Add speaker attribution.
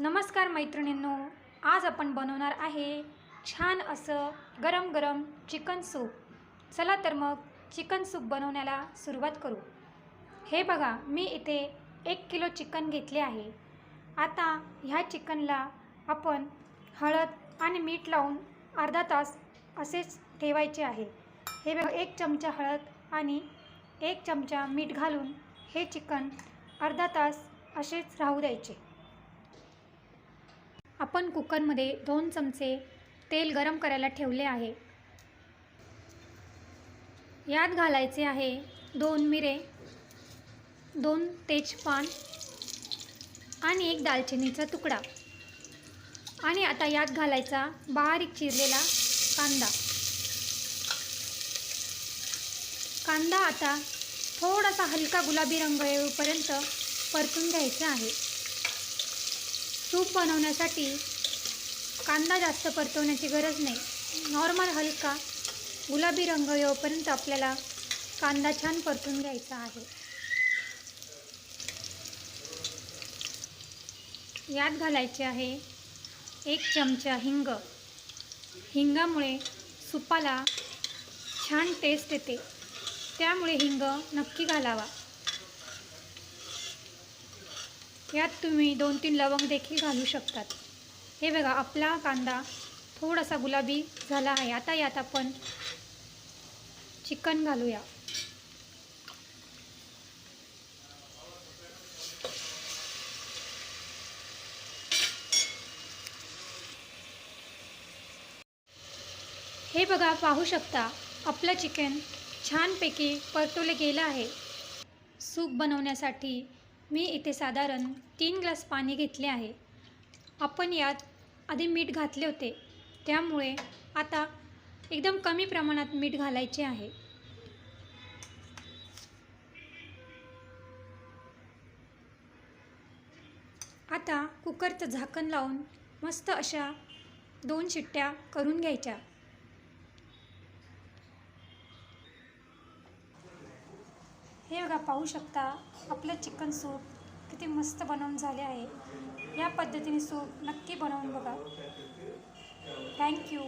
Speaker 1: नमस्कार मैत्रिणींनो आज आपण बनवणार आहे छान असं गरम गरम चिकन सूप. चला तर मग चिकन सूप बनवण्याला सुरुवात करू. हे बघा मी इथे एक किलो चिकन घेतले आहे. आता ह्या चिकनला आपण हळद आणि मीठ लावून अर्धा तास असेच ठेवायचे आहे. हे बघा एक चमचा हळद आणि एक चमचा मीठ घालून हे चिकन अर्धा तास असेच राहू द्यायचे. आपण कुकरमध्ये दोन चमचे तेल गरम करायला ठेवले आहे. यात घालायचे आहे दोन मिरे दोन तेजपान आणि एक दालचिनीचा तुकडा. आणि आता यात घालायचा बारीक चिरलेला कांदा. कांदा आता थोडासा हलका गुलाबी रंग येऊपर्यंत परतून घ्यायचा आहे. सूप बनवण्यासाठी कांदा जास्त परतवण्याची गरज नाही. नॉर्मल हलका गुलाबी रंग येऊपर्यंत आपल्याला कांदा छान परतून घ्यायचा आहे. यात घालायचे आहे एक चमचा हिंग. हिंगामुळे सुपाला छान टेस्ट येते. त्यामुळे हिंग नक्की घालावा. यात तुम्ही दोन तीन लवंग देखील घालू शकतात. हे बघा आपला कांदा थोडासा गुलाबी झाला आहे. आता यात आपण चिकन घालूया. हे बघा पाहू शकता आपलं चिकन छानपैकी परतवलं गेलं आहे. सूप बनवण्यासाठी मी इथे साधारण तीन ग्लास पाणी घेतले आहे. आपण यात आधी मीठ घातले होते. त्यामुळे आता एकदम कमी प्रमाणात मीठ घालायचे आहे. आता कुकरचं झाकण लावून मस्त अशा दोन शिट्ट्या करून घ्यायच्या. हे बघा पाहू शकता आपलं चिकन सूप किती मस्त बनवून झाले आहे. या पद्धतीने सूप नक्की बनवून बघा. थँक्यू